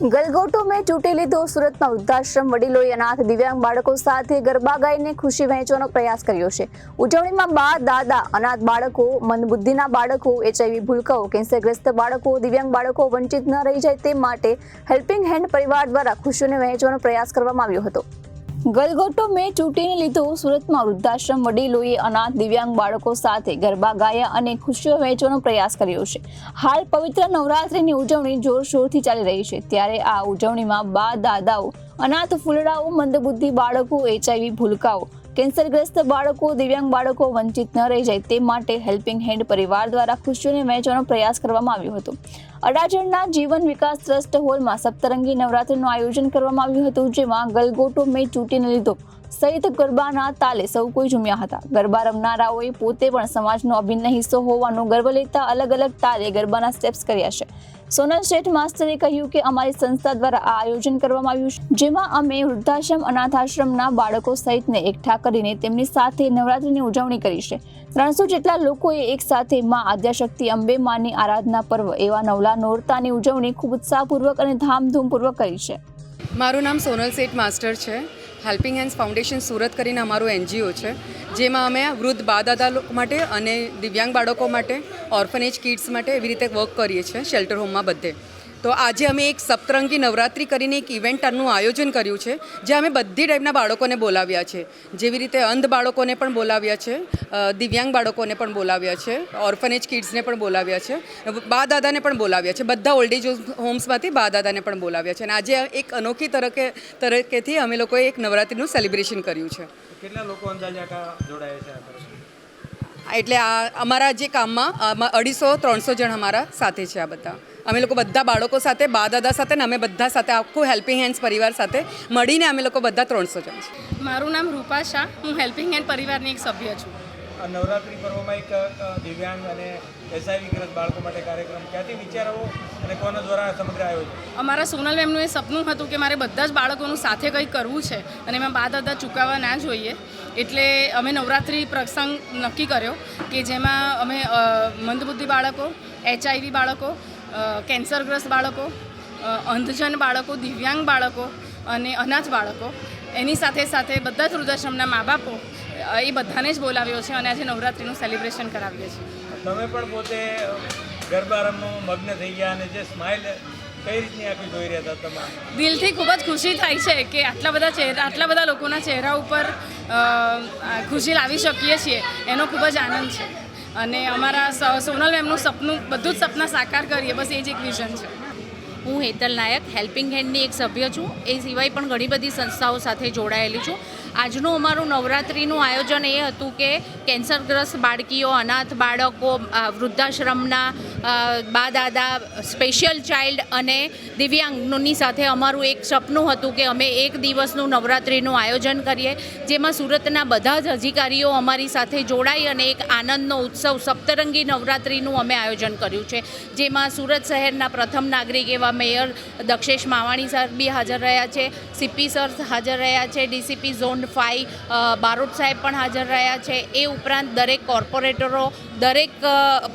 ગલગોટો મેં ચૂંટી લીધો. સુરતમાં વૃદ્ધાશ્રમ વડીલોએ અનાથ દિવ્યાંગ બાળકો સાથે ગરબા ગાઈને ખુશી વહેંચવાનો પ્રયાસ કર્યો છે. ઉજવણીમાં બા, દાદા, અનાથ બાળકો મંદબુદ્ધિના બાળકો એચઆઈવી ભૂલકાઓ, કેન્સરગ્રસ્ત બાળકો, દિવ્યાંગ બાળકો વંચિત ન રહી જાય તે માટે હેલ્પિંગ હેન્ડ પરિવાર દ્વારા ખુશીઓને વહેંચવાનો પ્રયાસ કરવામાં આવ્યો હતો. ગલગોટો મેં ચૂંટીને લીધો. સુરતમાં વૃદ્ધાશ્રમ વડીલોએ અનાથ દિવ્યાંગ બાળકો સાથે ગરબા ગાયા અને ખુશીઓ વહેંચવાનો પ્રયાસ કર્યો છે. હાલ પવિત્ર નવરાત્રિની ઉજવણી જોરશોરથી ચાલી રહી છે. ત્યારે આ ઉજવણીમાં બા દાદાઓ, અનાથ ફૂલડાઓ, મંદબુદ્ધિ બાળકો, એચઆઈવી ભૂલકાઓ કેન્સરગ્રસ્ત બાળકો, દિવ્યાંગ બાળકો વંચિત ન રહી જાય તે માટે હેલ્પિંગ હેન્ડ પરિવાર દ્વારા ખુશીઓને વહેંચવાનો પ્રયાસ કરવામાં આવ્યો હતો. અડાજણના જીવન વિકાસ ટ્રસ્ટ હોલમાં સપ્તરંગી નવરાત્રીનું આયોજન કરવામાં આવ્યું હતું, જેમાં ગલગોટો મેં ચૂંટીને લીધો. સહિત ગરબાના તાલે સૌ કોઈ ઝૂમ્યા હતા. ગરબા રમનારાઓએ પોતે પણ સમાજનો અભિન્ન હિસ્સો હોવાનો ગર્વ લેતા અલગ અલગ તાલે ગરબાના સ્ટેપ્સ કર્યા છે. સોનલ શેઠ માસ્ટરે કહ્યું કે અમારી સંસ્થા દ્વારા આ આયોજન કરવામાં આવ્યું છે, જેમાં અમે વૃદ્ધાશ્રમ, અનાથાશ્રમના બાળકો સહિતને એકઠા કરીને તેમની સાથે નવરાત્રીની ઉજવણી કરી છે. ત્રણસો જેટલા લોકોએ એક સાથે માં આદ્યાશક્તિ, અંબે માની આરાધના પર્વ એવા નવલા નોરતાની ઉજવણી ખૂબ ઉત્સાહપૂર્વક અને ધામધૂમપૂર્વક કરી છે. મારું નામ સોનલ શેઠ માસ્ટર છે. હેલ્પિંગ હેન્ડ્સ ફાઉન્ડેશન સુરત કરીને અમારું એનજીઓ છે, જેમાં અમે વૃદ્ધ બા દાદા માટે અને દિવ્યાંગ બાળકો માટે, ઓર્ફનેજ કિડ્સ માટે એવી રીતે વર્ક કરીએ છીએ શેલ્ટર હોમમાં બધે. તો આજે અમે એક સપ્તરંગી નવરાત્રિ કરીને એક ઇવેન્ટનું આયોજન કર્યું છે જ્યાં અમે બધી ટાઈપના બાળકોને બોલાવ્યા છે. જેવી રીતે અંધ બાળકોને પણ બોલાવ્યા છે દિવ્યાંગ બાળકોને પણ બોલાવ્યા છે ઓર્ફનેજ કિડ્સને પણ બોલાવ્યા છે, બા દાદાને પણ બોલાવ્યા છે, બધા ઓલ્ડ એજ હોમ્સમાંથી બા દાદાને પણ બોલાવ્યા છે. અને આજે એક અનોખી તરકે, તરીકેથી અમે લોકોએ એક નવરાત્રિનું સેલિબ્રેશન કર્યું છે. કેટલા લોકો જોડાયા છે એટલે આ અમારા જે કામમાં અઢીસો, ત્રણસો જણ અમારા સાથે છે આ બધા. અમે લોકો બધા બાળકો સાથે, બા દાદા સાથે ને અમે બધા સાથે, આખું હેલ્પિંગ હેન્ડ્સ પરિવાર સાથે મળીને અમે લોકો બધા ત્રણસો જણ છે મારું નામ રૂપા શાહ. હું હેલ્પિંગ હેન્ડ પરિવારની એક સભ્ય છું. આ નવરાત્રિ પર્વમાં એક દિવ્યાંગ અને એસઆઈવી ગ્રસ્ત બાળકો માટે કાર્યક્રમ. ક્યાંથી વિચાર અને કોના દ્વારા સમગ્ર આયોજન? અમારા સોનલ મેમનું એ સપનું હતું કે મારે બધા જ બાળકોનું સાથે કંઈક કરવું છે અને એમાં બાદ દાદા ચૂકવવા ના જોઈએ. એટલે અમે નવરાત્રિ પ્રસંગ નક્કી કર્યો કે જેમાં અમે મંદબુદ્ધિ બાળકો, એચઆઈવી બાળકો કેન્સરગ્રસ્ત બાળકો અંધજન બાળકો, દિવ્યાંગ બાળકો અને અનાથ બાળકો, એની સાથે સાથે બધા જ વૃદ્ધાશ્રમના મા બાપો એ બધાને જ બોલાવ્યો છે અને આજે નવરાત્રિનું સેલિબ્રેશન કરાવીએ છીએ. તમે પણ પોતે ગરબા રમવામાં મગ્ન થઈ ગયા અને જે સ્માઇલ કઈ રીતની આખી જોઈ રહ્યા હતા તમામ દિલથી ખૂબ જ ખુશી થાય છે કે આટલા બધા ચહેરા આટલા બધા લોકોના ચહેરા ઉપર ખુશી લાવી શકીએ છીએ. એનો ખૂબ જ આનંદ છે. અને અમારા સોનલ મેમનું સપનું બધું જ સપના સાકાર કરીએ. બસ એ જ એક વિઝન છે. હું હેતલ નાયક, હેલ્પિંગ હેન્ડની એક સભ્ય છું. એ સિવાય પણ ઘણી બધી સંસ્થાઓ સાથે જોડાયેલી છું. આજનું અમારું નવરાત્રિનું આયોજન એ હતું કે કેન્સરગ્રસ્ત બાળકીઓ, અનાથ બાળકો વૃદ્ધાશ્રમના બા દાદા, સ્પેશિયલ ચાઇલ્ડ અને દિવ્યાંગની સાથે અમારું એક સપનું હતું કે અમે એક દિવસનું નવરાત્રિનું આયોજન કરીએ, જેમાં સુરતના બધા જ અધિકારીઓ અમારી સાથે જોડાઈ અને એક આનંદનો ઉત્સવ સપ્તરંગી નવરાત્રિનું અમે આયોજન કર્યું છે, જેમાં સુરત શહેરના પ્રથમ નાગરિક એવા મેયર દક્ષેશ માવાણી સર બી હાજર રહ્યા છે, સીપી સર હાજર રહ્યા છે, ડીસીપી ઝોન ફાઈવ બારોટ સાહેબ પણ હાજર રહ્યા છે. એ ઉપરાંત દરેક કોર્પોરેટરો, દરેક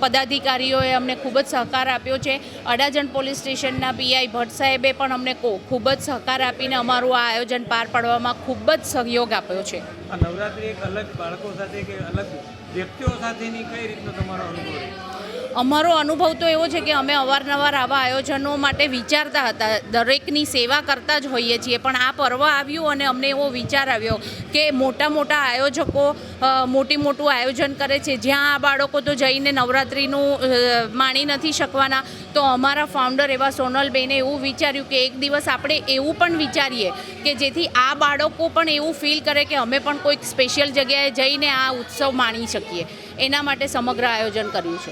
પદાધિકારીઓએ અમને ખૂબ જ સહકાર આપ્યો છે. અડાજણ પોલીસ સ્ટેશનના પીઆઈ ભટ્ટ સાહેબે પણ અમને ખૂબ જ સહકાર આપીને અમારું આ આયોજન પાર પાડવામાં ખૂબ જ સહયોગ આપ્યો છે. નવરાત્રિ એક અલગ બાળકો સાથે કે અલગ વ્યક્તિઓ સાથેની કઈ રીતનો તમારો અનુભવ? અમારો અનુભવ તો એવો છે કે અમે અવારનવાર આવા આયોજનો માટે વિચારતા હતા. દરેકની સેવા કરતા જ હોઈએ છીએ. પણ આ પર્વ આવ્યું અને અમને એવો વિચાર આવ્યો કે મોટા મોટા આયોજકો મોટી મોટું આયોજન કરે છે. જ્યાં આ બાળકો તો જઈને નવરાત્રિનું માણી નથી શકવાના, તો અમારા ફાઉન્ડર એવા સોનલબેને એવું વિચાર્યું કે એક દિવસ આપણે એવું પણ વિચારીએ કે જેથી આ બાળકો પણ એવું ફીલ કરે કે અમે પણ કોઈક સ્પેશિયલ જગ્યાએ જઈને આ ઉત્સવ માણી શકીએ. એના માટે સમગ્ર આયોજન કર્યું છે.